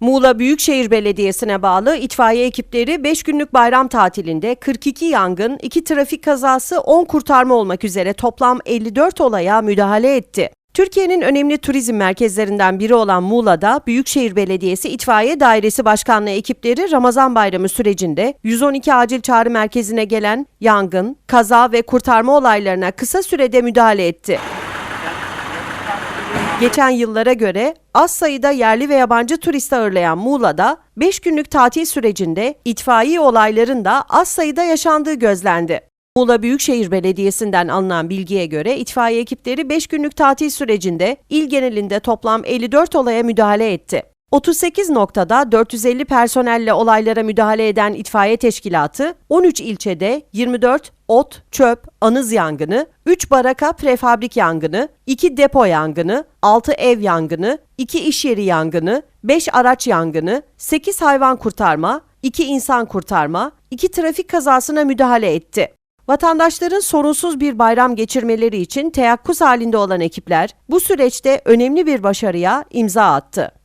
Muğla Büyükşehir Belediyesi'ne bağlı itfaiye ekipleri 5 günlük bayram tatilinde 42 yangın, 2 trafik kazası, 10 kurtarma olmak üzere toplam 54 olaya müdahale etti. Türkiye'nin önemli turizm merkezlerinden biri olan Muğla'da Büyükşehir Belediyesi İtfaiye Dairesi Başkanlığı ekipleri Ramazan Bayramı sürecinde 112 acil çağrı merkezine gelen yangın, kaza ve kurtarma olaylarına kısa sürede müdahale etti. Geçen yıllara göre az sayıda yerli ve yabancı turist ağırlayan Muğla'da 5 günlük tatil sürecinde itfaiye olayların da az sayıda yaşandığı gözlendi. Muğla Büyükşehir Belediyesi'nden alınan bilgiye göre itfaiye ekipleri 5 günlük tatil sürecinde il genelinde toplam 54 olaya müdahale etti. 38 noktada 450 personelle olaylara müdahale eden itfaiye teşkilatı 13 ilçede 24 ot, çöp, anız yangını, 3 baraka prefabrik yangını, 2 depo yangını, 6 ev yangını, 2 iş yeri yangını, 5 araç yangını, 8 hayvan kurtarma, 2 insan kurtarma, 2 trafik kazasına müdahale etti. Vatandaşların sorunsuz bir bayram geçirmeleri için teyakkuz halinde olan ekipler bu süreçte önemli bir başarıya imza attı.